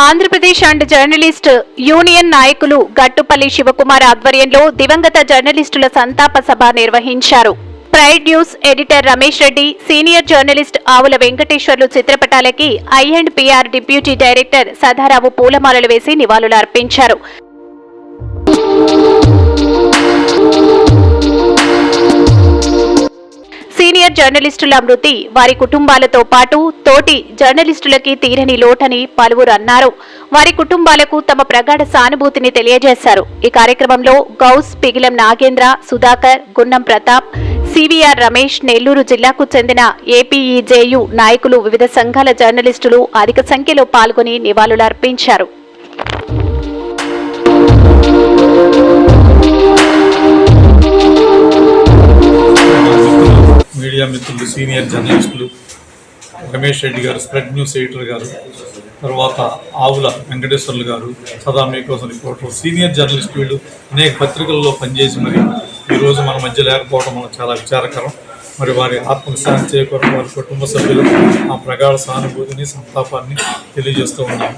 Andhra Pradesh and journalist union నాయకులు గట్టుపల్లి శివకుమార్ ఆధ్వర్యంలో దివంగత జర్నలిస్టుల సంతాప సభ నిర్వహించారు. Pride News editor Ramesh Reddy senior journalist Avula Venkateswarlu చిత్రపటాలకి I and PR deputy director Sadarao పూలమాలలు వేసి నివాళులర్పించారు. సీనియర్ జర్నలిస్టుల మృతి వారి కుటుంబాలతో పాటు తోటి జర్నలిస్టులకి తీరని లోటని పలువురు అన్నారు. వారి కుటుంబాలకు తమ ప్రగాఢ సానుభూతిని తెలియజేశారు. ఈ కార్యక్రమంలో గౌస్ పిగిలం నాగేంద్ర సుధాకర్ గున్నం ప్రతాప్ సివిఆర్ రమేష్ నెల్లూరు జిల్లాకు చెందిన ఏపీఈజేయు నాయకులు వివిధ సంఘాల జర్నలిస్టులు అధిక సంఖ్యలో పాల్గొని నివాళులర్పించారు. మీడియా మిత్రులు సీనియర్ జర్నలిస్టులు రమేష్ రెడ్డి గారు స్ప్రెడ్ న్యూస్ ఎడిటర్ గారు తర్వాత ఆవుల వెంకటేశ్వర్లు గారు సదా మీకోసం రిపోర్టర్ సీనియర్ జర్నలిస్ట్ వీళ్ళు అనేక పత్రికల్లో పనిచేసి మరి ఈరోజు మన మధ్య లేకపోవడం మనకు చాలా విచారకరం. మరి వారి ఆత్మశాంతి చేకూరడం వారి కుటుంబ సభ్యులు ఆ ప్రగాఢ సానుభూతిని సంతాపాన్ని తెలియజేస్తూ ఉన్నాం.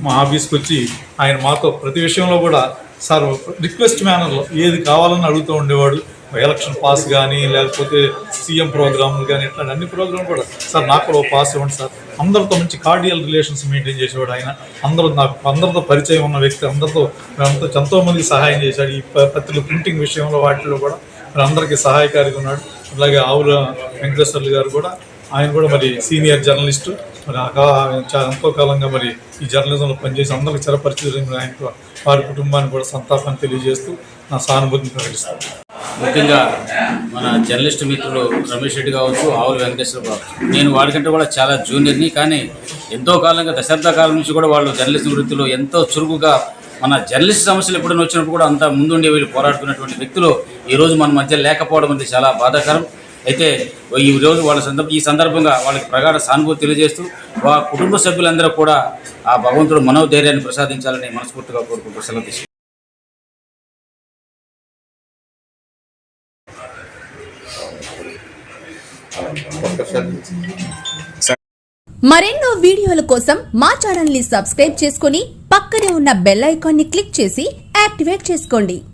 మా ఆఫీస్కి వచ్చి ఆయన మాతో ప్రతి విషయంలో కూడా సార్ రిక్వెస్ట్ మేనర్లో ఏది కావాలని అడుగుతూ ఉండేవాడు. ఎలక్షన్ పాస్ కానీ లేకపోతే సీఎం ప్రోగ్రాములు కానీ ఇట్లాంటి అన్ని ప్రోగ్రాములు కూడా. సార్ నాకు కూడా పాస్ ఇవ్వండి సార్. అందరితో మంచి కార్డియల్ రిలేషన్స్ మెయింటైన్ చేసేవాడు ఆయన. అందరూ నాకు అందరితో పరిచయం ఉన్న వ్యక్తి అందరితో మేమంతా ఎంతోమందికి సహాయం చేశాడు. ఈ పత్రిక ప్రింటింగ్ విషయంలో వాటిలో కూడా మరి అందరికీ సహాయకారిగా ఉన్నాడు. అలాగే ఆవుల వెంకటేశ్వర్లు గారు కూడా ఆయన కూడా మరి సీనియర్ జర్నలిస్టు మరి చాలా ఎంతో కాలంగా మరి ఈ జర్నలిజంలో పనిచేసి అందరికి చిరపరిచితులైన ఆయన వారి కుటుంబానికి కూడా సంతాపాన్ని తెలియజేస్తూ నా సానుభూతిని ప్రకటిస్తాను. ముఖ్యంగా మన జర్నలిస్ట్ మిత్రులు రమేష్ రెడ్డి కావచ్చు ఆవులు వెంకటేశ్వర కావచ్చు నేను వాడికంటే కూడా చాలా జూనియర్ని కానీ ఎంతో కాలంగా దశాబ్ద కాలం నుంచి కూడా వాళ్ళు జర్నలిస్ట్ వృత్తిలో ఎంతో చురుకుగా మన జర్నలిస్ట్ సమస్యలు ఎప్పుడైనా వచ్చినప్పుడు కూడా అంత ముందుండి వీళ్ళు పోరాడుతున్నటువంటి వ్యక్తులు ఈరోజు మన మధ్య లేకపోవడం అనేది చాలా బాధాకరం. అయితే ఈ రోజు వాళ్ళ సందర్భ ఈ సందర్భంగా వాళ్ళకి ప్రగాఢ సానుభూతి తెలియజేస్తూ వా కుటుంబ సభ్యులందరూ కూడా ఆ భగవంతుడు మనోధైర్యాన్ని ప్రసాదించాలని మనస్ఫూర్తిగా కోరుకుంటూ సెలవు తీసుకుంటాను. మరెన్నో వీడియోల కోసం మా ఛానల్ని సబ్స్క్రైబ్ చేసుకుని పక్కనే ఉన్న బెల్ ఐకాన్ని క్లిక్ చేసి యాక్టివేట్ చేసుకోండి